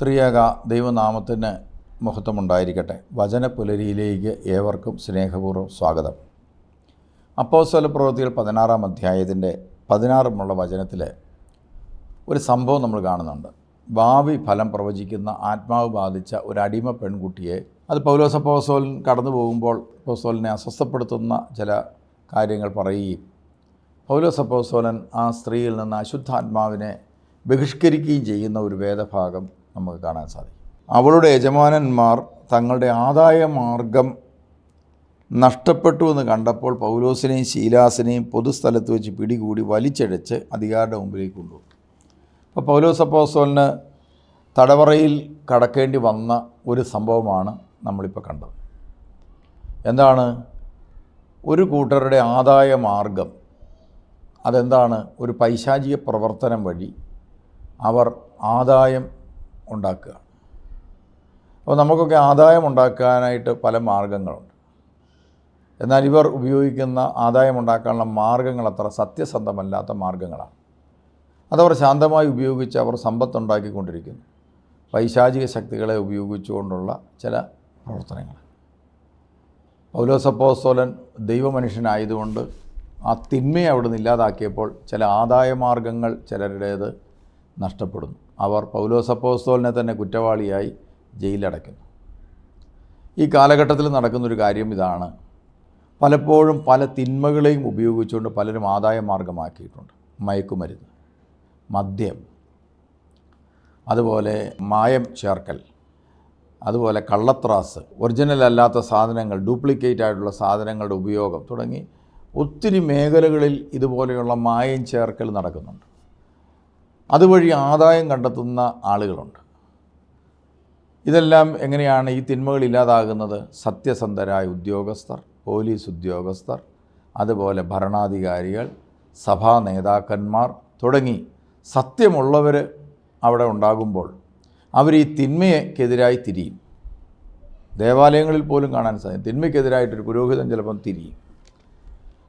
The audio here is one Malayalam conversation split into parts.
ത്രിയേക ദൈവനാമത്തിന് മഹത്വമുണ്ടായിരിക്കട്ടെ വചന പുലരിയിലേക്ക് ഏവർക്കും സ്നേഹപൂർവം സ്വാഗതം. അപ്പോസ്വല പ്രവൃത്തികൾ പതിനാറാം അധ്യായത്തിന്റെ പതിനാറുമുള്ള വചനത്തിൽ ഒരു സംഭവം നമ്മൾ കാണുന്നുണ്ട്. ഭാവി ഫലം പ്രവചിക്കുന്ന ആത്മാവ് ബാധിച്ച ഒരു അടിമ പെൺകുട്ടിയെ അത് പൗലോസ് അപ്പോസ്തോലൻ കടന്നു പോകുമ്പോൾ പോസോലിനെ അസ്വസ്ഥപ്പെടുത്തുന്ന ചില കാര്യങ്ങൾ പറയുകയും പൗലോസ് അപ്പോസ്തോലൻ ആ സ്ത്രീയിൽ നിന്ന് അശുദ്ധാത്മാവിനെ ബഹിഷ്കരിക്കുകയും ചെയ്യുന്ന ഒരു വേദഭാഗം നമുക്ക് കാണാൻ സാധിക്കും. അവളുടെ യജമാനന്മാർ തങ്ങളുടെ ആദായ മാർഗം നഷ്ടപ്പെട്ടു എന്ന് കണ്ടപ്പോൾ പൗലോസിനെയും ശീലാസിനെയും പൊതുസ്ഥലത്ത് വെച്ച് പിടികൂടി വലിച്ചഴച്ച് അധികാരുടെ മുമ്പിലേക്ക് കൊണ്ടുപോകും അപ്പോൾ പൗലോസ് അപ്പോസ്തോലിന് തടവറയിൽ കടക്കേണ്ടി വന്ന ഒരു സംഭവമാണ് നമ്മളിപ്പോൾ കണ്ടത്. എന്താണ്? ഒരു കൂട്ടരുടെ ആദായ മാർഗം അതെന്താണ്? ഒരു പൈശാചിക പ്രവർത്തനം വഴി അവർ ആദായം ഉണ്ടാക്കുക. അപ്പോൾ നമുക്കൊക്കെ ആദായം ഉണ്ടാക്കാനായിട്ട് പല മാർഗങ്ങളുണ്ട്. എന്നാൽ ഇവർ ഉപയോഗിക്കുന്ന ആദായം ഉണ്ടാക്കാനുള്ള മാർഗങ്ങൾ അത്ര സത്യസന്ധമല്ലാത്ത മാർഗങ്ങളാണ്. അതവർ ശാന്തമായി ഉപയോഗിച്ച് അവർ സമ്പത്തുണ്ടാക്കിക്കൊണ്ടിരിക്കുന്നു. പൈശാചിക ശക്തികളെ ഉപയോഗിച്ചുകൊണ്ടുള്ള ചില പ്രവർത്തനങ്ങൾ. പൗലോസപ്പോസ്തോലൻ ദൈവമനുഷ്യനായതുകൊണ്ട് ആ തിന്മയെ അവിടെ നിന്ന് ഇല്ലാതാക്കിയപ്പോൾ ചില ആദായ മാർഗങ്ങൾ ചിലരുടേത് നഷ്ടപ്പെടുന്നു. അവർ പൗലോസപ്പോസ്തോലിനെ തന്നെ കുറ്റവാളിയായി ജയിലടയ്ക്കുന്നു. ഈ കാലഘട്ടത്തിൽ നടക്കുന്നൊരു കാര്യം ഇതാണ്. പലപ്പോഴും പല തിന്മകളെയും ഉപയോഗിച്ചുകൊണ്ട് പലരും ആദായ മാർഗമാക്കിയിട്ടുണ്ട് മയക്കുമരുന്ന് മദ്യം അതുപോലെ മായം ചേർക്കൽ അതുപോലെ കള്ളത്രാസ് ഒറിജിനൽ അല്ലാത്ത സാധനങ്ങൾ ഡ്യൂപ്ലിക്കേറ്റ് ആയിട്ടുള്ള സാധനങ്ങളുടെ ഉപയോഗം തുടങ്ങി ഒത്തിരി മേഖലകളിൽ ഇതുപോലെയുള്ള മായം ചേർക്കൽ നടക്കുന്നുണ്ട്. അതുവഴി ആദായം കണ്ടെത്തുന്ന ആളുകളുണ്ട്. ഇതെല്ലാം എങ്ങനെയാണ് ഈ തിന്മകൾ ഇല്ലാതാകുന്നത്? സത്യസന്ധരായ ഉദ്യോഗസ്ഥർ പോലീസ് ഉദ്യോഗസ്ഥർ അതുപോലെ ഭരണാധികാരികൾ സഭാ നേതാക്കന്മാർ തുടങ്ങി സത്യമുള്ളവർ അവിടെ ഉണ്ടാകുമ്പോൾ അവർ ഈ തിന്മയ്ക്കെതിരായി തിരിയും. ദേവാലയങ്ങളിൽ പോലും കാണാൻ സാധിക്കും തിന്മയ്ക്കെതിരായിട്ടൊരു പുരോഹിതൻ ചിലപ്പം തിരിയും.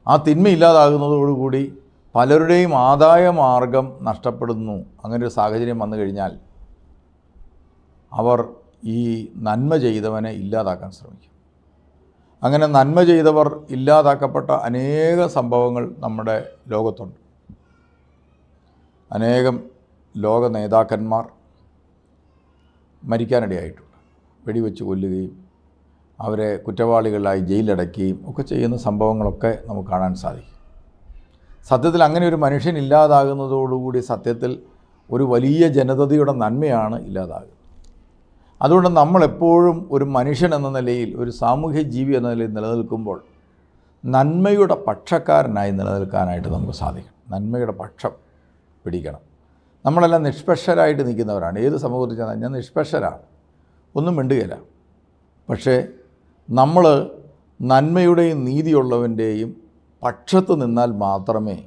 ആ തിന്മ ഇല്ലാതാകുന്നതോടുകൂടി പലരുടെയും ആദായ മാർഗം നഷ്ടപ്പെടുന്നു അങ്ങനെ ഒരു സാഹചര്യം വന്നു കഴിഞ്ഞാൽ അവർ ഈ നന്മ ചെയ്തവനെ ഇല്ലാതാക്കാൻ ശ്രമിക്കും. അങ്ങനെ നന്മ ചെയ്തവർ ഇല്ലാതാക്കപ്പെട്ട അനേക സംഭവങ്ങൾ നമ്മുടെ ലോകത്തുണ്ട്. അനേകം ലോക നേതാക്കന്മാർ മരിക്കാനിടയായിട്ടുണ്ട്. വെടിവെച്ച് കൊല്ലുകയും അവരെ കുറ്റവാളികളായി ജയിലടയ്ക്കുകയും ഒക്കെ ചെയ്യുന്ന സംഭവങ്ങളൊക്കെ നമുക്ക് കാണാൻ സാധിക്കും. സത്യത്തിൽ അങ്ങനെ ഒരു മനുഷ്യൻ ഇല്ലാതാകുന്നതോടുകൂടി സത്യത്തിൽ ഒരു വലിയ ജനതയുടെ നന്മയാണ് ഇല്ലാതാകുന്നത്. അതുകൊണ്ട് നമ്മളെപ്പോഴും ഒരു മനുഷ്യൻ എന്ന നിലയിൽ ഒരു സാമൂഹ്യ ജീവി എന്ന നിലയിൽ നിലനിൽക്കുമ്പോൾ നന്മയുടെ പക്ഷക്കാരനായി നിലനിൽക്കാനായിട്ട് നമുക്ക് സാധിക്കും നന്മയുടെ പക്ഷം പിടിക്കണം. നമ്മളെല്ലാം നിഷ്പക്ഷരായിട്ട് നിൽക്കുന്നവരാണ്. ഏത് സമൂഹത്തിൽ ചെന്നാൽ ഞാൻ നിഷ്പക്ഷരാണ്. ഒന്നും മിണ്ടുകയില്ല. പക്ഷേ നമ്മൾ നന്മയുടെയും നീതിയുള്ളവന്റെയും പക്ഷത്ത് നിന്നാൽ മാത്രമേ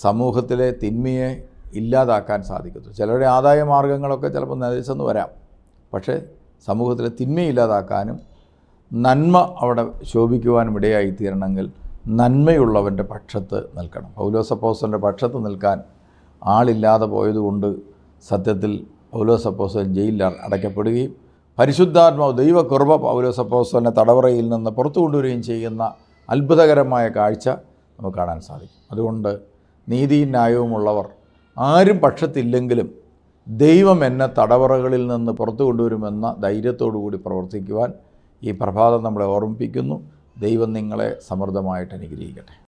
സമൂഹത്തിലെ തിന്മയെ ഇല്ലാതാക്കാൻ സാധിക്കത്തുള്ളൂ. ചിലരുടെ ആദായ മാർഗങ്ങളൊക്കെ ചിലപ്പോൾ നിലച്ചെന്ന് വരാം. പക്ഷേ സമൂഹത്തിലെ തിന്മയില്ലാതാക്കാനും നന്മ അവിടെ ശോഭിക്കുവാനും ഇടയായി തീരണമെങ്കിൽ നന്മയുള്ളവന്റെ പക്ഷത്ത് നിൽക്കണം. പൗലോസപ്പോസന്റെ പക്ഷത്ത് നിൽക്കാൻ ആളില്ലാതെ പോയതുകൊണ്ട് സത്യത്തിൽ പൗലോസപ്പോസൻ ജയിലിൽ അടയ്ക്കപ്പെടുകയും പരിശുദ്ധാത്മാവ് ദൈവകുർബ പൗലോസപ്പോസനെ തടവറയിൽ നിന്ന് പുറത്തു കൊണ്ടുവരികയും ചെയ്യുന്ന അത്ഭുതകരമായ കാഴ്ച നമുക്ക് കാണാൻ സാധിക്കും. അതുകൊണ്ട് നീതിയും ന്യായവുമുള്ളവർ ആരും പക്ഷത്തില്ലെങ്കിലും ദൈവം എന്നെ തടവറകളിൽ നിന്ന് പുറത്തു കൊണ്ടുവരുമെന്ന ധൈര്യത്തോടു കൂടി പ്രവർത്തിക്കുവാൻ ഈ പ്രഭാതം നമ്മളെ ഓർമ്മിപ്പിക്കുന്നു. ദൈവം നിങ്ങളെ സമൃദ്ധമായിട്ട് അനുഗ്രഹിക്കട്ടെ.